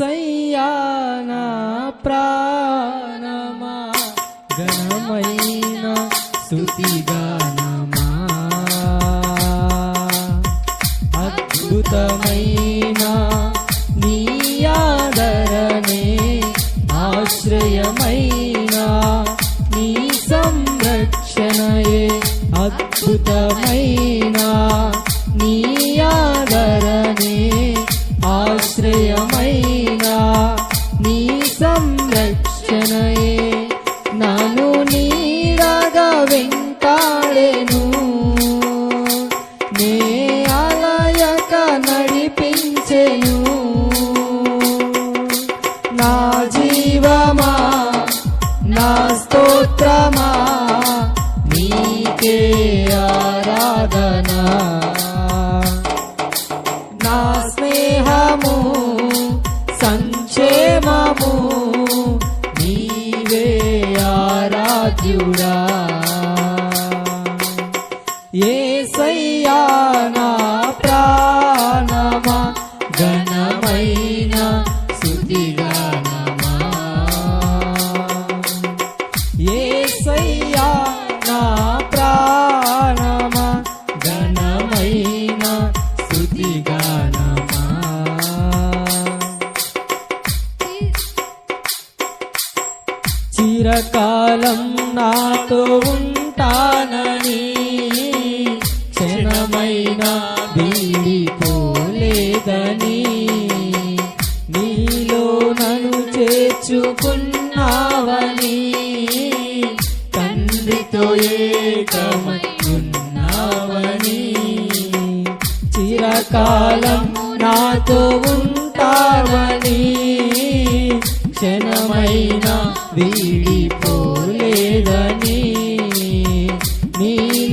సయ్యానా ప్రాణమా. ఘనమైన స్తుతిగానమా అద్భుతమైన నీయాదరణే ఆశ్రయమైన నీ సంరక్షణయే అద్భుతమైన నీకే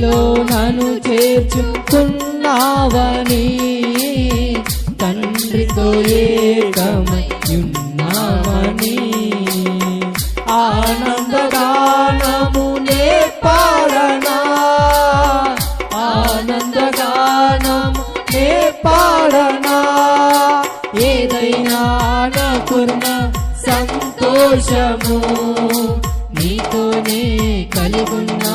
నీలో నను చేర్చుకున్నావని తండ్రితో ఏకమై ఆనందగానమునే పాడనా? ఆనందగానము నే పాడనా? ఏదైనా నాకున్న సంతోషము నీతోనే కలిగున్నా.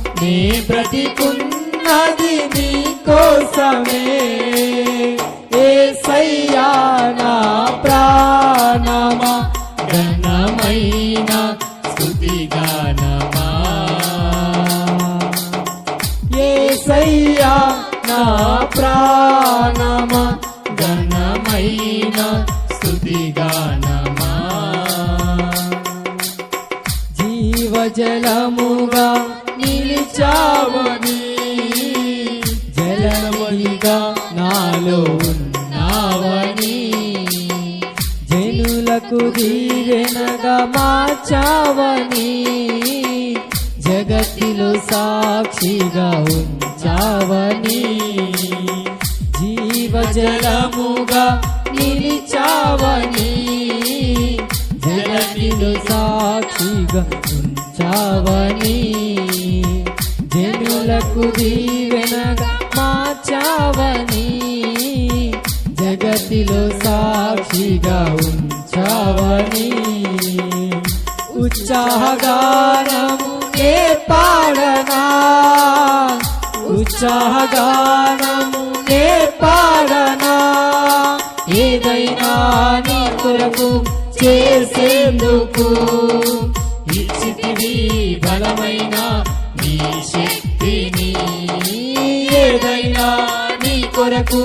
నీ బ్రతికున్నది నీ కోసమే. ఏ సయ్యానా ప్రాణమా ఘనమైన స్తుతిగానమా ఏ సయ్యా నా ప్రాణమా ఘనమైన స్తుతిగానమా జీవజలముగా నాలో ఉన్నావని. జనులకు దీవెనగా మార్చావని. జగతిలో సాక్షిగా ఉంచావని. జీవజలముగా నిలిచావని. జగతిలో సాక్షిగా ఉంచావని. జనులకు దీవెనగా మార్చావని. జగతిలో సాక్షిగా ఉంచవని. ఉత్సాహగానము ఏ పాడనా? ఉత్సాహగానము ఏ పాడనా? ఏదైనా నీ కొరకు చేసేందుకు ఇచ్చితివి బలమైన నీ శక్తిని. ఏదైనా నీ కొరకు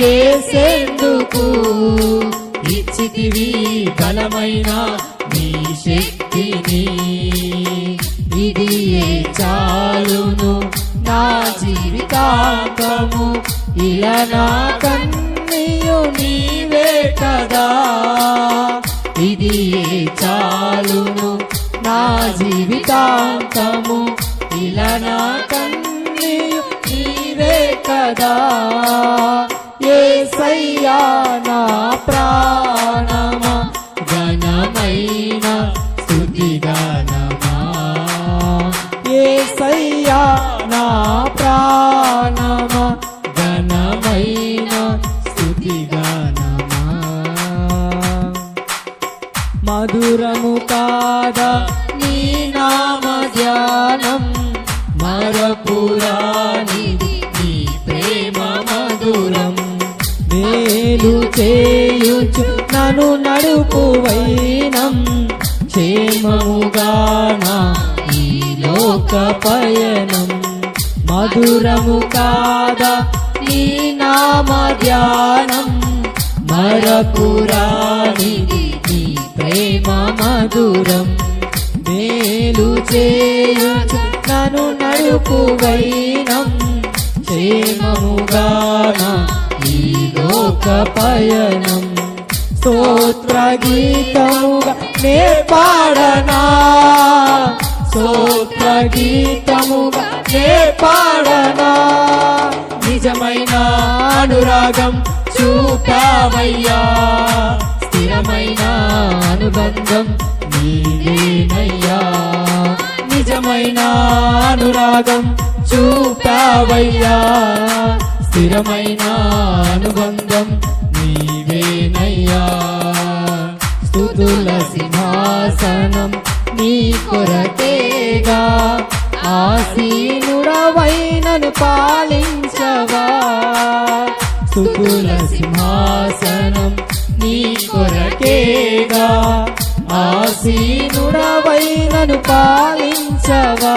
చేసేందుకు ఇచ్చితివి బలమైన నీ శక్తిని. ఇది చాలును నా జీవితాంతము. ఇలా నా కన్నీయు నీవే కదా. ఇది చాలును నా జీవితాంతము. ఇలా నా కన్నీయు నీవే కదా. ఏసయ్యా నా ప్రాణమా? ఘనమైన స్తుతి ఏసయ్యా నా ప్రాణమా? ఘనమైన స్తుతి మధురము కాదా నీ నామ ధ్యానం? నీ ప్రేమ మధురం. మేలు చేయుచు నను నడుపు వైనం క్షేమముగానా ఈ లోక పయనం. మధురము కాదా నీ నామ ధ్యానం. మరపురానిది నీ ప్రేమ మధురం. మేలు చేయుచు నను నడుపు వైనం క్షేమముగాన ఈ లోక పయనం. స్తోత్ర గీతముగా నే పాడనా? స్తోత్ర గీతముగా నే పాడనా? నిజమైన అనురాగం చూపామయ్యా స్థిరమైన అనుబంధం నీవేనయ్యా. నిజమైన అనురాగం చూపావయ్యా. స్థిరమైన అనుబంధం నీవేనయ్యా. స్థుతుల సింహాసనం నీ కొరకేగా. ఆసీనుడవైనను పాలించవా స్థుతుల సింహాసనం నీ కొరకేగా. ఆసీనుడవైనను పాలించవా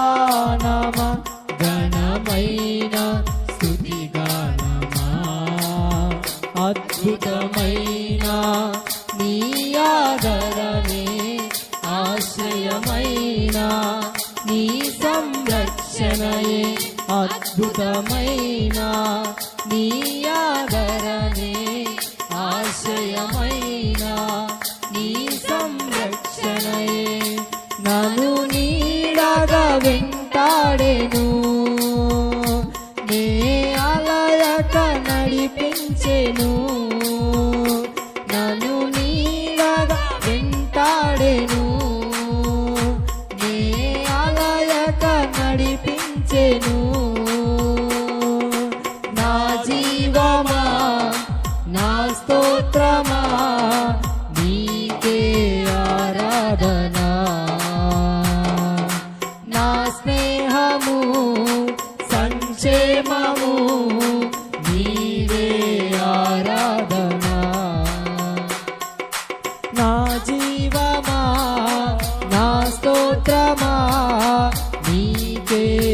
అద్భుతమైన నీ ఆదరణే ఆశ్రయమైన నీ సంరక్షణయే. నను నీడగా వెంటాడెను. నే అలయక నడిపించెను. నను నీడగా వెంటాడెను. నే అలయక నడిపించెను. జీవమా? నా స్తోత్రమా? నీకే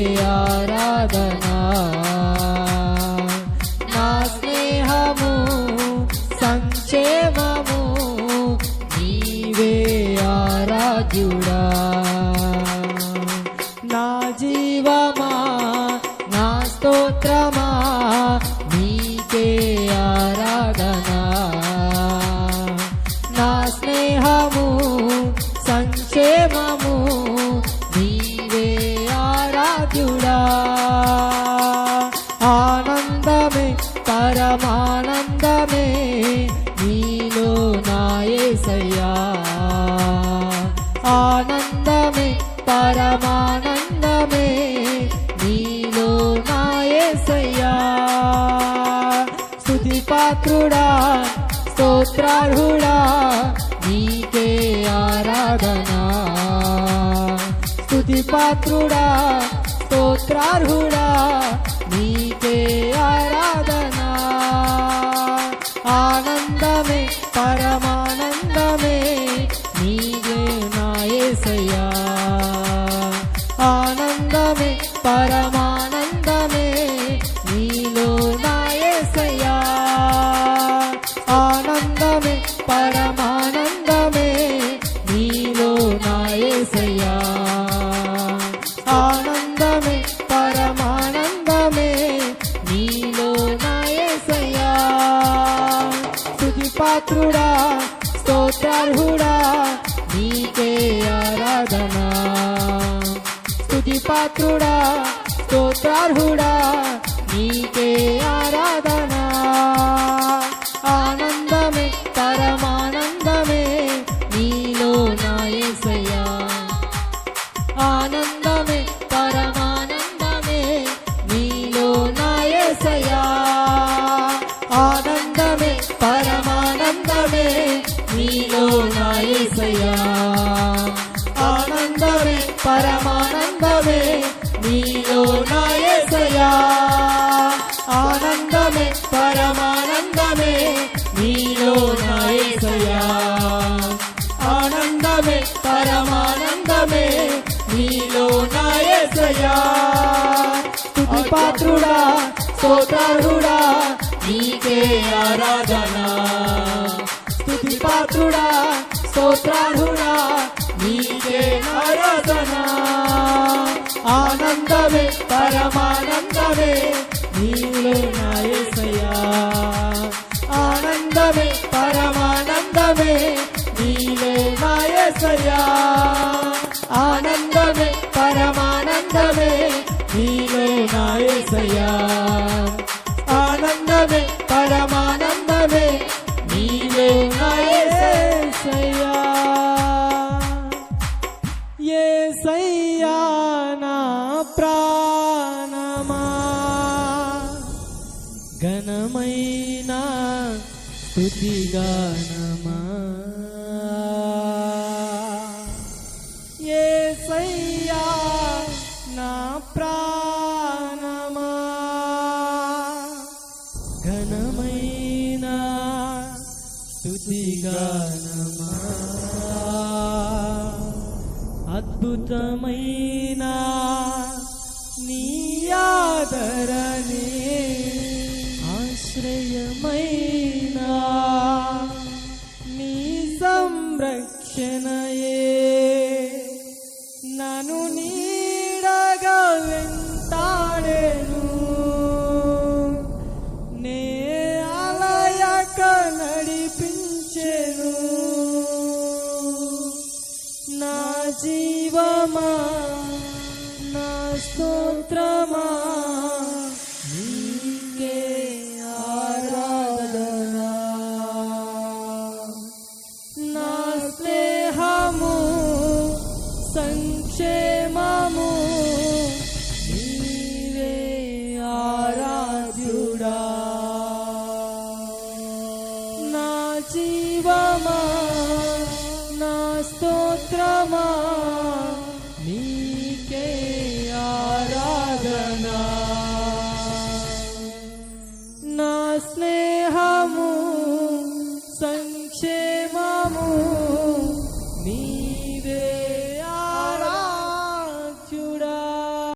పాత్రుడా స్తోత్రార్హుడా నీకే ఆరాధనా స్తుతి పాత్రుడా స్తోత్రార్హుడా నీకే ఆరాధనా ఆనందమే పరమానందమే నీవే నాయసయ్యా ఆనందమే పరమా పాత్రుడా స్తోత్రార్హుడా నీకే ఆరాధనా. స్తుతి పాత్రుడా స్తోత్రార్హుడా నీకే ఆరాధనా. ఆనందమే పరమానందమే ఆనందమే పరమానందమే నీలో నా యేసయ్యా ఆనందమే పరమానందమే నీలో నా యేసయ్యా స్తుతి పాత్రుడా స్తోత్రార్హుడా నీకే ఆరాధన. స్తుతి పాత్రుడా స్తోత్రార్హుడా నీకే ఆరాధన. ఆనందమే పరమానందమే నీలో నాయసయా ఆనందమే పరమానందమే నీలో నాయసయా ఆనందమే పరమానందమే నీలో నాయసయా ఘనమైన ఏ సయ్యా నా ప్రాణమా? ఘనమైన స్థుతిగానమా అద్భుతమైన నీ ఆదరణే. ఆశ్రయమైన? నీ సంరక్షణయే. నను నీడగా వెంటాడేను నే అలయక నడిపించెను. నా జీవమా? నా స్తోత్రమా?